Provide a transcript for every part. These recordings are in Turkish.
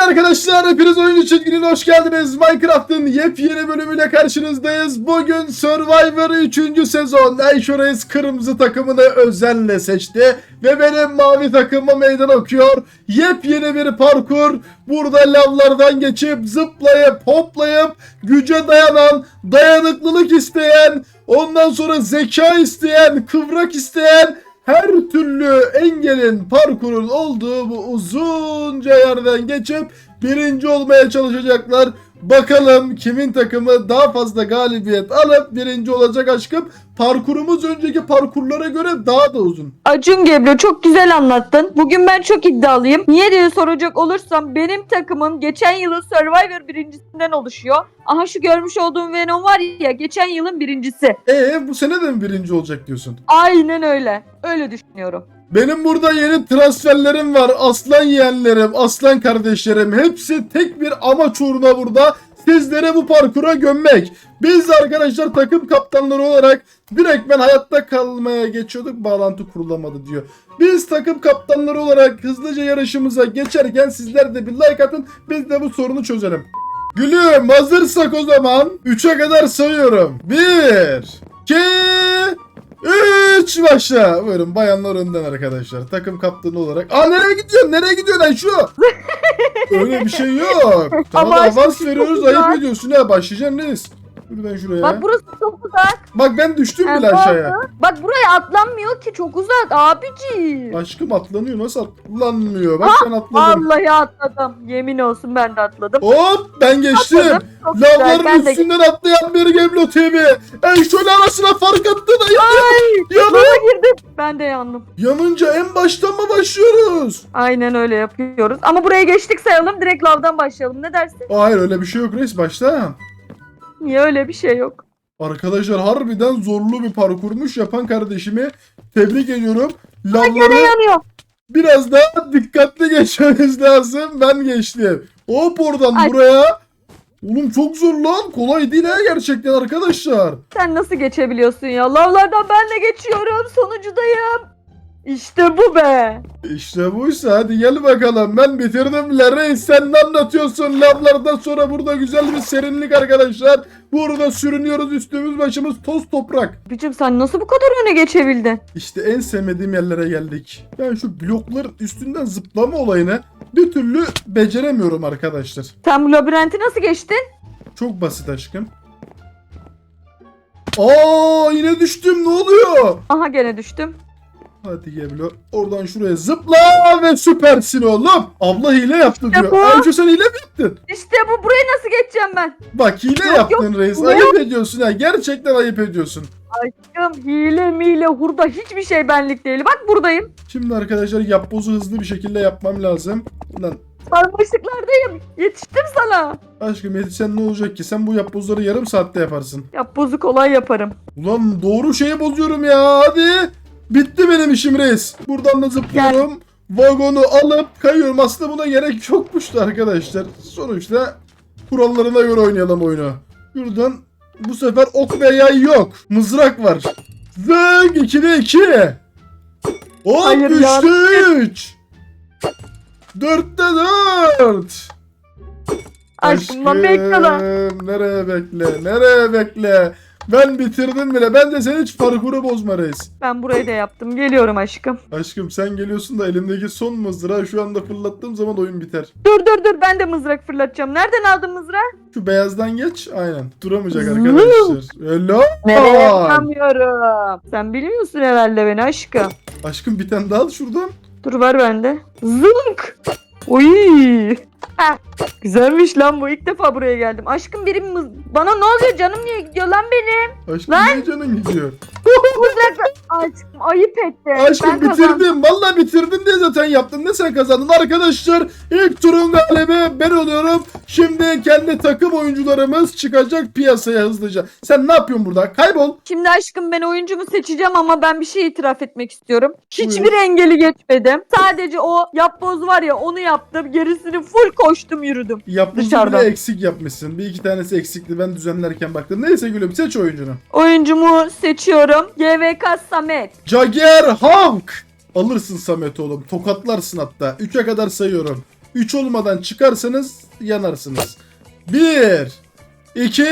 Sevgili arkadaşlar hepiniz oyuncu çizginin hoş geldiniz. Minecraft'ın yepyeni bölümüyle karşınızdayız. Bugün Survivor 3. sezon Ayşores kırmızı takımını özenle seçti. Ve benim mavi takımıma meydan okuyor. Yepyeni bir parkur. Burada lavlardan geçip zıplayıp hoplayıp güce dayanan, dayanıklılık isteyen, ondan sonra zeka isteyen, kıvrak isteyen her türlü engelin parkurun olduğu bu uzunca yerden geçip birinci olmaya çalışacaklar. Bakalım kimin takımı daha fazla galibiyet alıp birinci olacak aşkım. Parkurumuz önceki parkurlara göre daha da uzun. Acun Gebru çok güzel anlattın. Bugün ben çok iddialıyım. Niye diye soracak olursam benim takımım geçen yılın Survivor birincisinden oluşuyor. Aha şu görmüş olduğum Venom var ya geçen yılın birincisi. E bu sene de mi birinci olacak diyorsun? Aynen öyle. Öyle düşünüyorum. Benim burada yeni transferlerim var. Aslan yeğenlerim, aslan kardeşlerim. Hepsi tek bir amaç uğruna burada. Sizlere bu parkura gömmek. Biz de arkadaşlar takım kaptanları olarak direkt ben hayatta kalmaya geçiyorduk. Bağlantı kurulamadı diyor. Biz takım kaptanları olarak hızlıca yarışımıza geçerken sizler de bir like atın. Biz de bu sorunu çözelim. Gülüm hazırsak o zaman 3'e kadar sayıyorum. 1 2 3 başla. Buyurun bayanlar önden arkadaşlar. Takım kaptanı olarak. Aa nereye gidiyorsun? Nereye gidiyorsun lan şu? Öyle bir şey yok. Sana Ama da avans veriyoruz ayıp ediyorsun ha. Başlayacaksın reis. Buradan şuraya. Bak Bak, burası çok uzak. ben düştüm bile ne aşağıya. Bak buraya atlanmıyor ki çok uzak abici. Aşkım atlanıyor. Nasıl atlanmıyor? Bak ben atladım. Vallahi atladım. Yemin olsun ben de atladım. Hop ben geçtim. Atladım. Çok güzel. Lavların Ben de üstünden atlayan bir Geblo TV. En şöyle arasına fark attı da ya. Ay, Yanı- girdim. Ben de yandım. yanınca en baştan mı başlıyoruz? Aynen öyle yapıyoruz. Ama buraya geçtik sayalım. Direkt lavdan başlayalım. Ne dersin? Hayır öyle bir şey yok reis başla. Niye öyle bir şey yok? Arkadaşlar harbiden zorlu bir parkurmuş yapan kardeşimi tebrik ediyorum. Lavları yanıyor. biraz daha dikkatli geçmeniz lazım. Ben geçtim. Hop oradan Ay. buraya. Oğlum çok zor lan. Kolay değil ha gerçekten arkadaşlar. Sen nasıl geçebiliyorsun ya? Lavlardan ben de geçiyorum. Sonuncudayım. İşte bu be. İşte buysa hadi gel bakalım. Ben bitirdim la reis. Sen ne anlatıyorsun? Lavlardan sonra burada güzel bir serinlik arkadaşlar. Burada sürünüyoruz üstümüz başımız toz toprak. Bicim sen nasıl bu kadar öne geçebildin? İşte en sevmediğim yerlere geldik. Ben şu blokların üstünden zıplama olayını bir türlü beceremiyorum arkadaşlar. Sen bu labirenti nasıl geçtin? Çok basit aşkım. Aa yine düştüm ne oluyor? Aha gene düştüm. Hadi Geblo oradan şuraya zıpla ve süpersin oğlum. Abla hile yaptı diyor. bu. Ayşe sen hile mi yaptın? İşte bu. Burayı nasıl geçeceğim ben? Bak hile Yok, yaptın reis. yok. Ayıp ediyorsun ha. Gerçekten ayıp ediyorsun. Aşkım hile mile hurda hiçbir şey benlik değil. Bak buradayım. Şimdi arkadaşlar yapbozu hızlı bir şekilde yapmam lazım. Lan Sarmaşıklardayım. Yetiştim sana. aşkım yetişen ne olacak ki? Sen bu yapbozları yarım saatte yaparsın. Yap bozu kolay yaparım. Ulan doğru şeyi bozuyorum ya hadi. Bitti benim işim reis. Buradan da zıplıyorum. Vagonu alıp kayıyorum. Aslında buna gerek yokmuştu arkadaşlar. Sonuçta kurallarına göre oynayalım oyunu. Buradan bu sefer ok ve yay yok. Mızrak var. Zıng 2'de 2. Hop Hayır 3'te 3. 4'te 4. Aşkım lan bekle lan. Nereye bekle? Nereye bekle? Ben bitirdim bile. Ben de sen hiç parkuru bozma reis. Ben burayı da yaptım. Geliyorum aşkım. Aşkım sen geliyorsun da elimdeki son mızrağı şu anda fırlattığım zaman oyun biter. Dur dur dur ben de mızrak fırlatacağım. Nereden aldın mızrağı? Şu beyazdan geç. Aynen. Duramayacak arkadaşlar. Hello. Nereye yapamıyorum. Sen biliyorsun herhalde beni aşkım. Aşkım bir tane daha al şuradan. Dur var bende. Zınk. Ha, Güzelmiş lan bu. İlk defa buraya geldim. Aşkım birim mız- bana ne oluyor canım niye gidiyor lan benim? Aşkım Lan. niye canın gidiyor? Aşkım ayıp etti. Aşkım Ben kazandım. bitirdim. Vallahi bitirdim diye zaten yaptın. Ne sen kazandın arkadaşlar. İlk turun galibi ben oluyorum. Şimdi kendi takım oyuncularımız çıkacak piyasaya hızlıca. Sen ne yapıyorsun burada? Kaybol. Şimdi aşkım ben oyuncumu seçeceğim ama ben bir şey itiraf etmek istiyorum. Hiçbir Buyur. engeli geçmedim. Sadece o yapboz var ya onu yaptım. Gerisini full koştum yürüdüm. Dışarıdan. bile eksik yapmışsın. Bir iki tanesi eksikti ben düzenlerken baktım. Neyse gülüm seç oyuncunu. Oyuncumu seçiyorum. GVK Samet. Jager Hawk. Alırsın Samet oğlum. Tokatlarsın hatta. 3'e kadar sayıyorum. 3 olmadan çıkarsanız yanarsınız. 1 2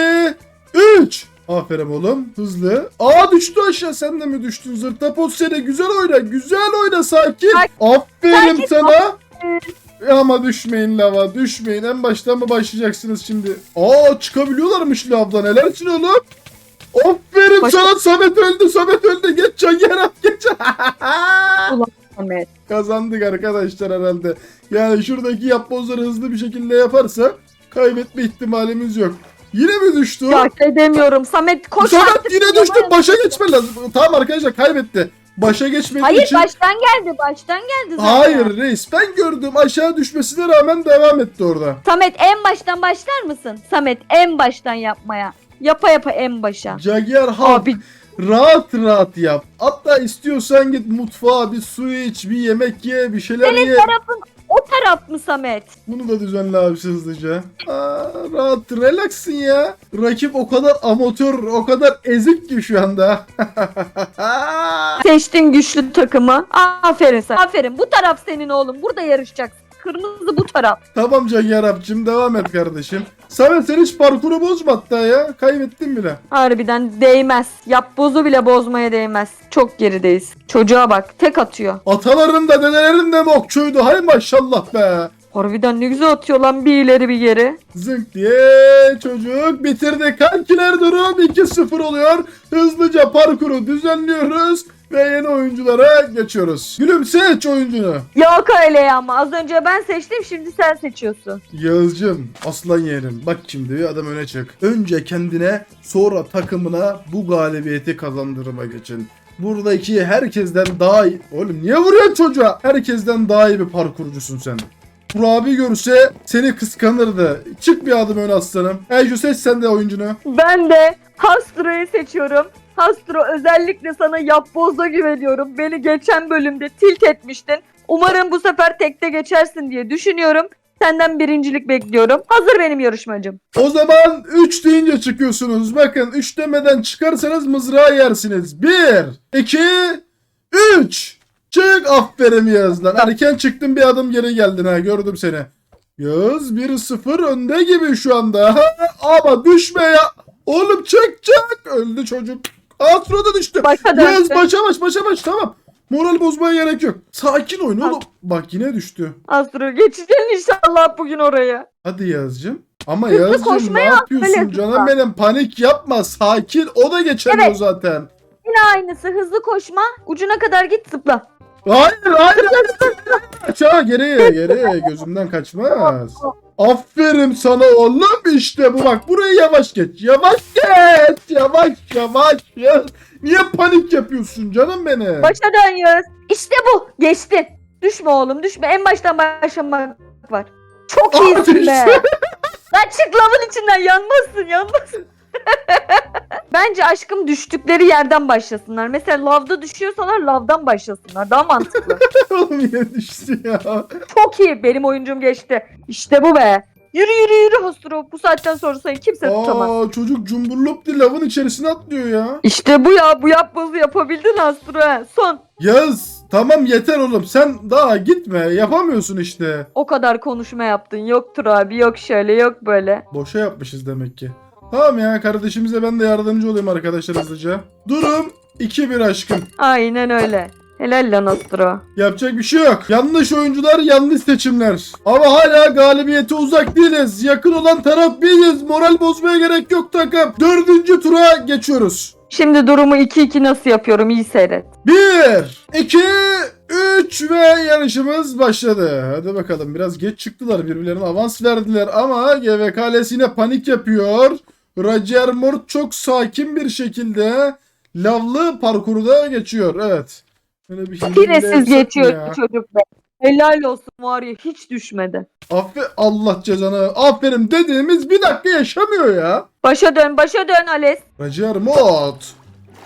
3 Aferin oğlum. Hızlı. Aa düştü aşağı. Sen de mi düştün? Zırtapot seni. Güzel oyna. Güzel oyna. Sakin. Aferin Sakin, sana. Ama düşmeyin lava. Düşmeyin. En baştan mı başlayacaksınız şimdi? Aa çıkabiliyorlarmış lavdan. Helal için oğlum. Aferin Baş- sana. Samet öldü. Samet öldü. Geç can yer geç. Ahmet. Kazandık arkadaşlar herhalde. Yani şuradaki yapbozları hızlı bir şekilde yaparsa kaybetme ihtimalimiz yok. Yine mi düştü? Ya edemiyorum. Samet koş Samet yine düştü. Başa geçmen lazım. Tamam arkadaşlar kaybetti. Başa geçmediği Hayır için... baştan geldi. Baştan geldi zaten. Hayır reis ben gördüm aşağı düşmesine rağmen devam etti orada. Samet en baştan başlar mısın? Samet en baştan yapmaya. Yapa yapa en başa. Cagyar Halk Abi rahat rahat yap. Hatta istiyorsan git mutfağa bir su iç, bir yemek ye, bir şeyler ye. tarafın o taraf mı Samet? Bunu da düzenle abisi hızlıca. Aa, rahat relaxsın ya. Rakip o kadar amatör, o kadar ezik ki şu anda. Seçtin güçlü takımı. Aferin sen. Aferin. Bu taraf senin oğlum. Burada yarışacaksın. Kırmızı bu taraf. tamam Cagyar abicim devam et kardeşim. Samet sen hiç parkuru bozma hatta ya. Kaybettin bile. Harbiden değmez. Yap bozu bile bozmaya değmez. Çok gerideyiz. Çocuğa bak. Tek atıyor. Ataların da dedelerin de mi okçuydu? Hay maşallah be. Harbiden ne güzel atıyor lan bir ileri bir geri. Zınk diye çocuk bitirdi. Kankiler durum 2-0 oluyor. Hızlıca parkuru düzenliyoruz ve yeni oyunculara geçiyoruz. Gülüm seç oyuncunu. Yok öyle ya ama az önce ben seçtim şimdi sen seçiyorsun. Yağız'cım aslan yeğenim bak şimdi bir adam öne çık. Önce kendine sonra takımına bu galibiyeti kazandırmak için. Buradaki herkesten daha iyi... Oğlum niye vuruyorsun çocuğa? Herkesten daha iyi bir parkurcusun sen. Burak abi görse seni kıskanırdı. Çık bir adım öne aslanım. Ejü seç sen de oyuncunu. Ben de Hastro'yu seçiyorum. Hastro özellikle sana yapbozda güveniyorum. Beni geçen bölümde tilt etmiştin. Umarım bu sefer tekte geçersin diye düşünüyorum. Senden birincilik bekliyorum. Hazır benim yarışmacım. O zaman 3 deyince çıkıyorsunuz. Bakın 3 demeden çıkarsanız mızrağı yersiniz. 1, 2, 3. Çık aferin Yağız'dan. Erken çıktın bir adım geri geldin ha gördüm seni. Yağız 1-0 önde gibi şu anda. Ama düşme ya. Oğlum çık çık. Öldü çocuk. Astro da düştü. Başa Yağız başa baş başa baş tamam. Moral bozmaya gerek yok. Sakin oyun oğlum. Bak yine düştü. Astro geçeceksin inşallah bugün oraya. Hadi Yağız'cığım. Ama Hızlı Yağız'cığım ne yapıyorsun canım benim panik yapma sakin o da geçemiyor Evet. zaten. Yine aynısı hızlı koşma. Ucuna kadar git zıpla. Hayır hayır. Aşağı geriye geriye gözümden kaçmaz. Aferin sana oğlum işte bu bak burayı yavaş geç yavaş geç yavaş yavaş ya. Niye panik yapıyorsun canım benim? Başa dön Yağız. İşte bu. Geçtin. Düşme oğlum düşme. En baştan başlamak var. Çok iyisin be. Lan çık lavın içinden yanmazsın yanmazsın. Bence aşkım düştükleri yerden başlasınlar. Mesela lavda düşüyorsalar lavdan başlasınlar. Daha mantıklı. Oğlum yine düştü ya. Çok iyi. Benim oyuncum geçti. İşte bu be. Yürü yürü yürü Hostro. Bu saatten sonra seni kimse tutamaz. Aa çocuk cumburlop diye lavın içerisine atlıyor ya. İşte bu ya. Bu yapbozu yapabildin Hostro. Son. Yaz tamam yeter oğlum sen daha gitme yapamıyorsun işte. O kadar konuşma yaptın. Yoktur abi. Yok şöyle yok böyle. Boşa yapmışız demek ki. Tamam ya kardeşimize ben de yardımcı olayım arkadaşlar hızlıca. Durum 2-1 aşkım. Aynen öyle. Helal lan Hostro. Yapacak bir şey yok. Yanlış oyuncular yanlış seçimler. Ama hala galibiyete uzak değiliz. Yakın olan taraf biziz. Moral bozmaya gerek yok takım. Dördüncü tura geçiyoruz. Şimdi durumu 2-2 nasıl yapıyorum iyi seyret. 1, 2, 3 ve yarışımız başladı. Hadi bakalım biraz geç çıktılar birbirlerine avans verdiler ama GVK yine panik yapıyor. Roger Mort çok sakin bir şekilde lavlı parkuru da geçiyor. Evet. Böyle bir Piresiz geçiyor ya. çocuk be. Helal olsun var ya hiç düşmedi. Affe Allah cezanı. Aferin dediğimiz bir dakika yaşamıyor ya. Başa dön başa dön Ales. Roger Mort.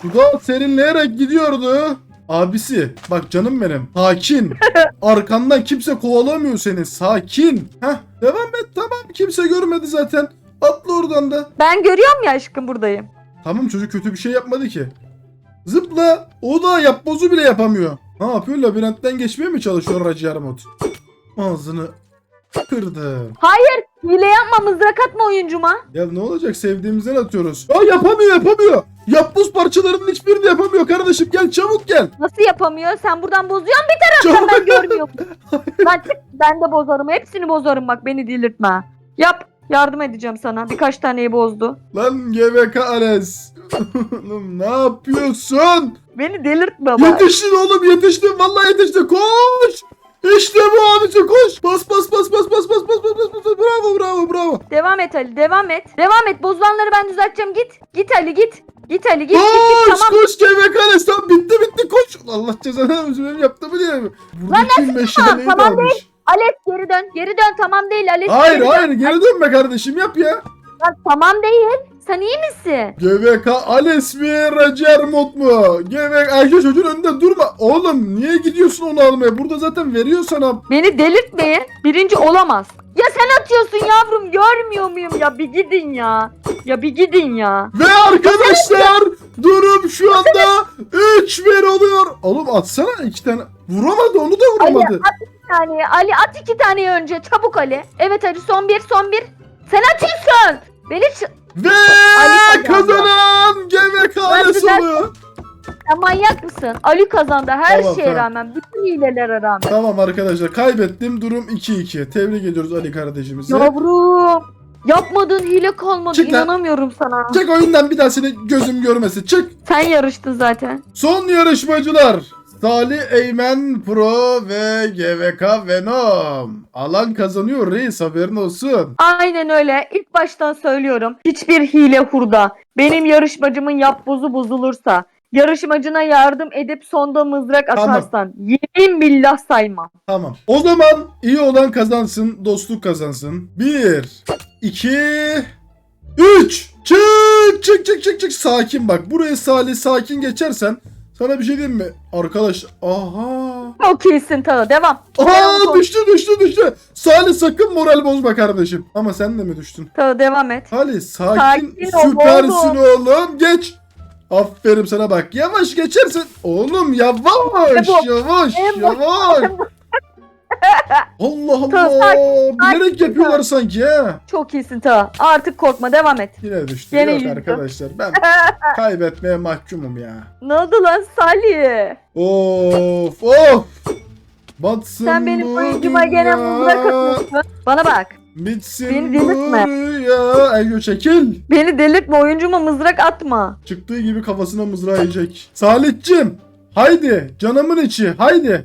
Suda serinleyerek gidiyordu. Abisi bak canım benim. Sakin. Arkandan kimse kovalamıyor seni. Sakin. Heh devam et tamam. Kimse görmedi zaten. Atla oradan da. Ben görüyorum ya aşkım buradayım. Tamam çocuk kötü bir şey yapmadı ki. Zıpla. O da yapbozu bile yapamıyor. Ne yapıyor? Labirentten geçmeye mi çalışıyor Roger Mort? Ağzını Kırdım. Hayır hile yapma mızrak atma oyuncuma. Ya ne olacak sevdiğimizden atıyoruz. Aa yapamıyor yapamıyor. Yapboz parçalarının hiçbirini yapamıyor kardeşim. Gel çabuk gel. Nasıl yapamıyor? Sen buradan bozuyorsun bir taraftan ben görmüyorum. Lan çık ben de bozarım. Hepsini bozarım bak beni delirtme. Yap. Yardım edeceğim sana. Birkaç taneyi bozdu. Lan GVK Ares. Oğlum ne yapıyorsun? Beni delirtme bak. Yetiştin oğlum yetiştin. Vallahi yetiştin. Koş. İşte bu abici koş. Bas bas bas bas bas bas bas bas bas bas. Bravo bravo bravo. Devam et Ali devam et. Devam et bozulanları ben düzelteceğim git. Git Ali git. Git Ali git git Koş git tamam. koş GVK Ares. Tamam bitti bitti koş. Allah cezanı vermesin benim yaptığımı diye mi? Buradaki meşaleyi de Tamam almış. Ales geri dön. Geri dön tamam değil Ales. Hayır geri hayır dön. geri dönme kardeşim yap ya. Lan, tamam değil. Sen iyi misin? GVK Ales mi Racer Mod mu? GVK Ayşe çocuğun önünde durma. Oğlum niye gidiyorsun onu almaya? Burada zaten veriyor sana. Beni delirtmeyin. Birinci olamaz. Ya sen atıyorsun yavrum görmüyor muyum ya bir gidin ya. Ya bir gidin ya. Ve arkadaşlar durum şu anda 3-1 oluyor. Oğlum atsana iki tane. Vuramadı onu da vuramadı. Bir tane Ali at iki taneyi önce çabuk Ali. Evet Ali son bir son bir. Sen atıyorsun. Beni ç- Ve Ali kazanan GVK Ales Ben- oluyor. Sen manyak mısın? Ali kazandı her Tamam, şeye tamam. rağmen. Bütün hilelere rağmen. Tamam arkadaşlar kaybettim durum 2-2. Tebrik ediyoruz Ali kardeşimizi. Yavrum. Yapmadığın hile kalmadı. Çık lan. İnanamıyorum sana. Çık oyundan bir daha seni gözüm görmesin. Çık. Sen yarıştın zaten. Son yarışmacılar. Salih Eymen Pro ve GVK Venom. Alan kazanıyor reis haberin olsun. Aynen öyle. İlk baştan söylüyorum. Hiçbir hile hurda. Benim yarışmacımın yapbozu bozulursa yarışmacına yardım edip sonda mızrak Tamam. atarsan yemin billah saymam. Tamam. O zaman iyi olan kazansın, dostluk kazansın. 1 2 3 Çık çık çık çık çık sakin bak. Buraya Salih sakin geçersen sana bir şey diyeyim mi? Arkadaş aha. Çok iyisin Tala. Devam. Devam Aa düştü düştü düştü. Salih sakın moral bozma kardeşim. Ama sen de mi düştün? Tala devam et. Salih sakin, Sakin ol süpersin oğlum. Geç. Aferin sana bak. Yavaş geçersin. Oğlum yavaş yavaş yavaş. Allah Allah. Bilerek yapıyorlar sanki ha. Çok iyisin Tala. Artık korkma. Devam et. Yine düştü. Yine Yok yüzdü. arkadaşlar ben kaybetmeye mahkumum ya. Ne oldu lan Salih? Of of. Batsın Sen benim oyuncuma gene dünya, mızrak atıyorsun. Bana bak. Bitsin Beni bu delirtme. rüya. Ego çekil. Beni delirtme. Oyuncuma mızrak atma. Çıktığı gibi kafasına mızrağı yiyecek. Salih'cim. Haydi. Canımın içi. Haydi.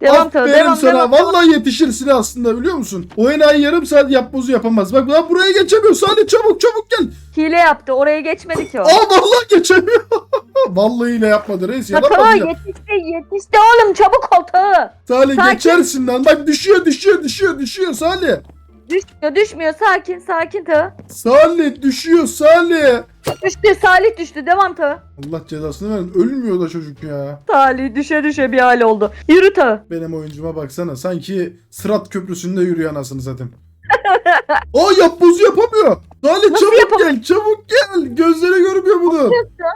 Devam Tala. Aferin Devam sana. devam. Vallahi yetişirsin aslında biliyor musun? O enayi yarım saat yapbozu yapamaz. Bak lan buraya geçemiyor. Salih çabuk çabuk gel. Hile yaptı. Oraya geçmedi ki o. Aa vallahi geçemiyor. vallahi yine yapmadı reis. Ya ya. yetişti yetişti oğlum çabuk ol Tala. Salih Sakin. geçersin lan. Bak düşüyor düşüyor düşüyor düşüyor Salih. Düşmüyor düşmüyor sakin sakin Tala. Salih düşüyor Salih. Düştü Salih düştü devam Tala. Allah cezasını verin. Ölmüyor da çocuk ya. Salih düşe düşe bir hal oldu. Yürü Tala. Benim oyuncuma baksana. Sanki Sırat Köprüsü'nde yürüyor anasını satayım. Aa yapbozu yapamıyor. Nasıl çabuk yapamıyor? gel çabuk gel. Gözleri görmüyor bunu.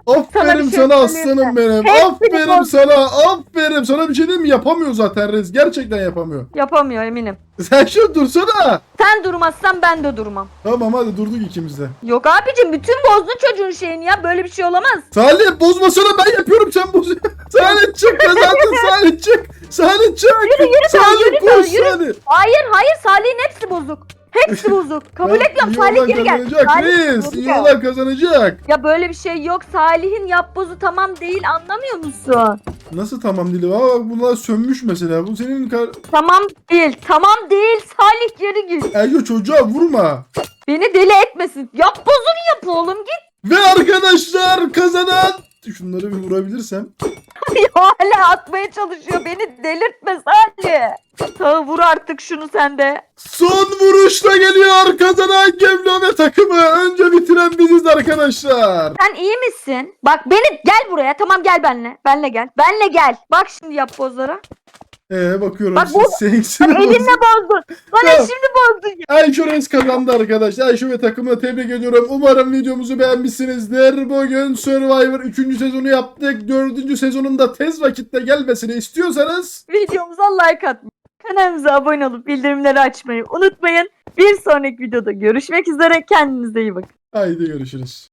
Sana Aferin bir şey sana aslanım benim. Hepsini Aferin boz- sana. Aferin. Sana bir şey diyeyim mi? Yapamıyor zaten Rez. Gerçekten yapamıyor. Yapamıyor eminim. Sen şu dursana. Sen durmazsan ben de durmam. Tamam hadi durduk ikimiz de. Yok abicim bütün bozdun çocuğun şeyini ya böyle bir şey olamaz. Salih bozmasana ben yapıyorum sen boz. Salih çık kazandın Salih çık. Salih çık. Yürü, yürü, Salih yürü, koş yürü. Salih. Hayır hayır Salih'in hepsi bozuk. Hepsi bozuk. Kabul Ya, etmiyorum Salih geri gel. kazanacak Salih Reis. geri İyi gel. olan kazanacak. Ya böyle bir şey yok. Salih'in yapbozu tamam değil anlamıyor musun? Nasıl tamam dili? Aa bak bunlar sönmüş mesela. Bu senin kar... Tamam değil. Tamam değil. Salih geri git. Eryo çocuğa vurma. Beni deli etmesin. Yapbozunu yap oğlum git. Ve arkadaşlar kazanan... Şunları bir vurabilirsem. Hala atmaya çalışıyor. Beni delirtme Salih. Tamam vur artık şunu sen de. Son vuruşla geliyor kazanan Gemlo ve takımı. Önce bitiren biziz arkadaşlar. Sen iyi misin? Bak beni gel buraya. Tamam gel benle. Benle gel. Benle gel. Bak şimdi yapbozlara. Ee bakıyorum Bak bu- elinle bozdun. Bana Tamam. şimdi bozdun. Reis kazandı arkadaşlar. Ayşe ve takımını tebrik ediyorum. Umarım videomuzu beğenmişsinizdir. Bugün Survivor 3. sezonu yaptık. 4. sezonun da tez vakitte gelmesini istiyorsanız Videomuza like at. Kanalımıza abone olup bildirimleri açmayı unutmayın. Bir sonraki videoda görüşmek üzere. Kendinize iyi bakın. Haydi görüşürüz.